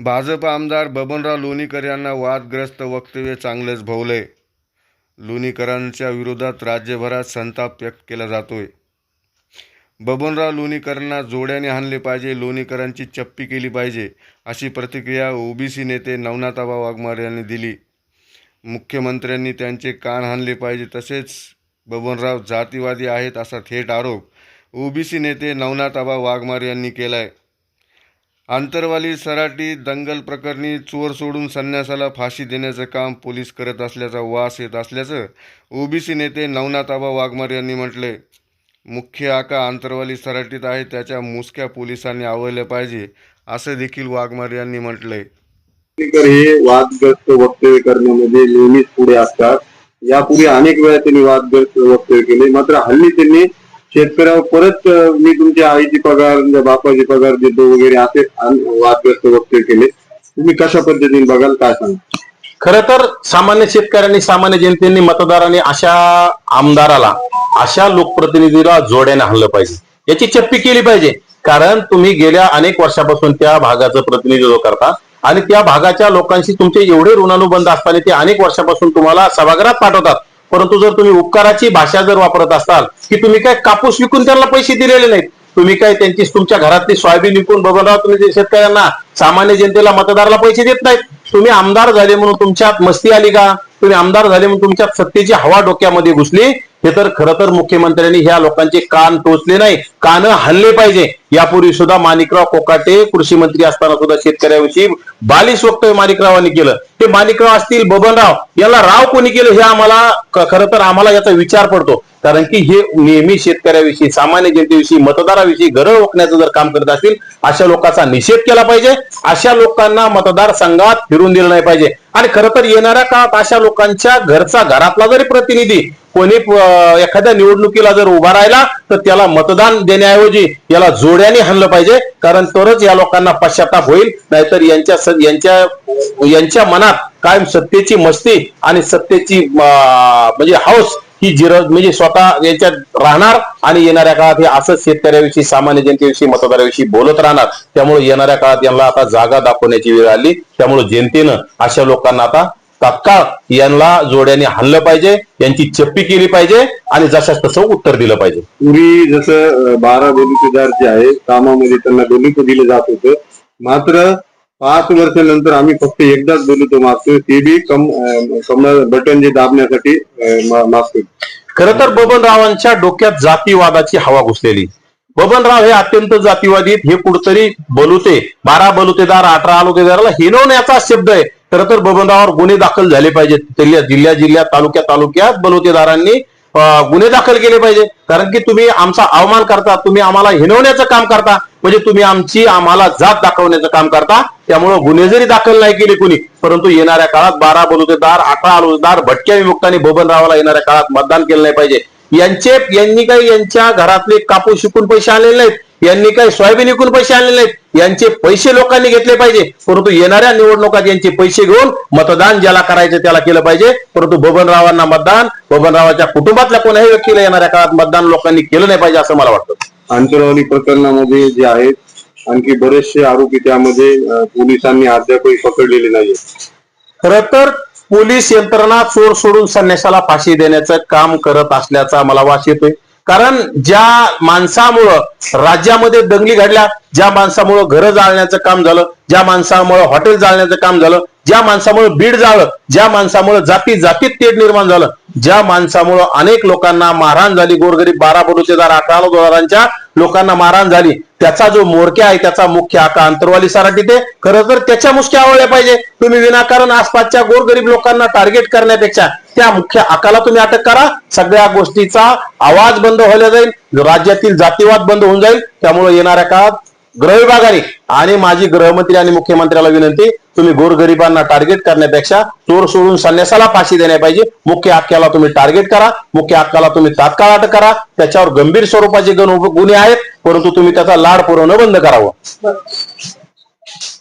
भाजप आमदार बबनराव लोणीकर यांना वादग्रस्त वक्तव्य चांगलेच भोवले. लोणीकरांच्या विरोधात राज्यभरात संताप व्यक्त केला जातोय. बबनराव लोणीकरांना जोड्याने हाणले पाहिजे लोणीकरांची चप्पी केली पाहिजे अशी प्रतिक्रिया ओबीसी नेते नवनाथाबा वाघमार यांनी दिली. मुख्यमंत्र्यांनी त्यांचे कान हाणले पाहिजे तसेच बबनराव जातीवादी आहेत असा थेट आरोप ओबीसी नेते नवनाथाबा वाघमार यांनी केला आहे आंतरवाली सराटी दंगल प्रकरणी चोर सोडून संन्यासाला फाशी देण्याचं काम पोलीस करत असल्याचा वास येत असल्याचं ओबीसी नेते नवनाथाबा वाघमार यांनी म्हटले मुख्य आका आंतरवाली सराटीत आहे त्याच्या मुसक्या पोलिसांनी आवळल्या पाहिजे असं देखील वाघमार यांनी म्हटलंय. हे वादग्रस्त वक्तव्य करण्यामध्ये नेहमीच पुढे असतात. यापूर्वी अनेक वेळा त्यांनी वादग्रस्त वक्तव्य केले मात्र हल्ली त्यांनी शेतकऱ्यावर परत मी तुमच्या आईची पगार म्हणजे बापाची पगार देतो वगैरे असे वादग्रस्त वक्तव्य केले. तुम्ही कशा पद्धतीने बघाल काय सांगा खर तर सामान्य शेतकऱ्यांनी सामान्य जनतेने मतदारांनी अशा आमदाराला अशा लोकप्रतिनिधीला जोड्याने हल्लं पाहिजे. याची चप्पी केली पाहिजे. कारण तुम्ही गेल्या अनेक वर्षापासून त्या भागाचं प्रतिनिधित्व करता आणि त्या भागाच्या लोकांशी तुमचे एवढे ऋणानुबंध असताना ते अनेक वर्षापासून तुम्हाला सभागृहात पाठवतात. परंतु जर तुम्ही उपकाराची भाषा जर वापरत असाल की तुम्ही काय कापूस विकून त्यांना पैसे दिलेले नाहीत तुम्ही काय त्यांची तुमच्या घरातली सोयाबीन विकून बघणार तुम्ही शेतकऱ्यांना सामान्य जनतेला मतदाराला पैसे देत नाहीत. तुम्ही आमदार झाले म्हणून तुमच्यात मस्ती आली का? तुम्ही आमदार झाले म्हणून तुमच्यात सत्तेची हवा डोक्यामध्ये घुसली? हे तर खरं तर मुख्यमंत्र्यांनी ह्या लोकांचे कान टोचले नाही कान हल्ले पाहिजे. यापूर्वी सुद्धा माणिकराव कोकाटे कृषी मंत्री असताना सुद्धा शेतकऱ्याविषयी बालिश वक्तव्य माणिकरावांनी केलं. ते मालिकराव असतील बबनराव याला राव कोणी केलं हे आम्हाला खरं तर आम्हाला याचा विचार पडतो. कारण की हे नेहमी शेतकऱ्याविषयी सामान्य जनतेविषयी मतदाराविषयी गरळ ओकण्याचं जर काम करत असतील अशा लोकांचा निषेध केला पाहिजे. अशा लोकांना मतदारसंघात फिरून दिलं नाही पाहिजे. आणि खरं तर येणाऱ्या काळात अशा लोकांच्या घरचा घरातला जरी प्रतिनिधी कोणी एखाद्या निवडणुकीला जर उभा राहिला तर त्याला मतदान देण्याऐवजी याला जोड्याने हाणलं पाहिजे कारण तरच या लोकांना पश्चाताप होईल नाहीतर यांच्या यांच्या यांच्या मनात कायम सत्तेची मस्ती आणि सत्तेची म्हणजे हौस ही जिर म्हणजे स्वतः याच्यात राहणार आणि येणाऱ्या काळात हे असंच शेतकऱ्याविषयी सामान्य जनतेविषयी मतदाराविषयी बोलत राहणार. त्यामुळे येणाऱ्या काळात यांना आता जागा दाखवण्याची वेळ आली. त्यामुळे जनतेनं अशा लोकांना आता तात्काळ यांना जोड्याने हाणलं पाहिजे यांची चप्पी केली पाहिजे आणि जशाच तसं उत्तर दिलं पाहिजे. पूर्वी जसं बारा बलुतेदार जे आहे कामामध्ये त्यांना बलुत दिलं जात होतं. मात्र पाच वर्षानंतर आम्ही फक्त एकदाच बलुत मागतो ते बी कम कमळ बटन जे दाबण्यासाठी मागतो खरं तर बबनरावांच्या डोक्यात जातीवादाची हवा घुसलेली. बबनराव हे अत्यंत जातीवादी. हे कुठतरी बलुते बारा बलुतेदार अठरा बलुतेदाराला हिनवण्याचा शब्द आहे. खरं तर बबनरावावर गुन्हे दाखल झाले पाहिजेत. जिल्ह्या जिल्ह्या जिल्ह्यात तालुक्या तालुक्यात बलुतेदारांनी गुन्हे दाखल केले पाहिजे कारण की तुम्ही आमचा अवमान करता तुम्ही आम्हाला हिनवण्याचं काम करता म्हणजे तुम्ही आमची आम्हाला जात दाखवण्याचं काम करता. त्यामुळे गुन्हे जरी दाखल नाही केले कुणी परंतु येणाऱ्या काळात बारा बलुतेदार अठरा बलुतेदार भटक्या विमुक्तांनी बबनरावाला येणाऱ्या काळात मतदान केलं नाही पाहिजे. यांचे यांनी काही यांच्या घरातले कापूस शिकून पैसे आलेले नाहीत. यांनी काही सोयाबीन विकून पैसे आणलेले नाहीत. यांचे पैसे लोकांनी घेतले पाहिजे. परंतु येणाऱ्या निवडणुकात यांचे पैसे घेऊन मतदान ज्याला करायचं त्याला केलं पाहिजे. परंतु बबनरावांना मतदान बबनरावाच्या कुटुंबातल्या कोणाही व्यक्तीला येणाऱ्या काळात मतदान लोकांनी केलं नाही पाहिजे असं मला वाटतं. आंतरवाली प्रकरणामध्ये जे आहेत आणखी बरेचसे आरोपी त्यामध्ये पोलिसांनी अद्यापही पकडलेले नाहीये खर तर पोलीस यंत्रणा चोर सोडून संन्यासाला फाशी देण्याचं काम करत असल्याचा मला वास येतोय. कारण ज्या माणसामुळं राज्यामध्ये दंगली घडल्या ज्या माणसामुळं घरं जाळण्याचं काम झालं ज्या माणसामुळं हॉटेल जाळण्याचं काम झालं ज्या माणसामुळं बीड जाळलं ज्या माणसामुळं जाती जातीत तेढ निर्माण झालं ज्या माणसामुळं अनेक लोकांना मारहाण झाली गोरगरीब बारा बडोचेदार अठरा दोरांच्या लोकांना मारहाण झाली त्याचा जो मोरक्या आहे त्याचा मुख्य आका अंतरवाली सराटीत ते खरं तर त्याच्या मुसक्या आवळल्या पाहिजे. तुम्ही विनाकारण आसपासच्या गोरगरीब लोकांना टार्गेट करण्यापेक्षा त्या मुख्य आकाला तुम्ही अटक करा. सगळ्या गोष्टीचा आवाज बंद व्हायला जाईल. राज्यातील जातीवाद बंद होऊन जाईल. त्यामुळे येणाऱ्या काळात गृह विभागाने आणि माजी गृहमंत्री आणि मुख्यमंत्र्याला विनंती तुम्ही गोरगरिबांना टार्गेट करण्यापेक्षा चोर सोडून संन्यासाला फाशी देण्या पाहिजे. मुख्य हक्काला तुम्ही टार्गेट करा. मुख्य हक्काला तुम्ही तात्काळ अटक करा. त्याच्यावर गंभीर स्वरूपाचे गुन्हे आहेत परंतु तुम्ही त्याचा लाड पुरवणं बंद करावं.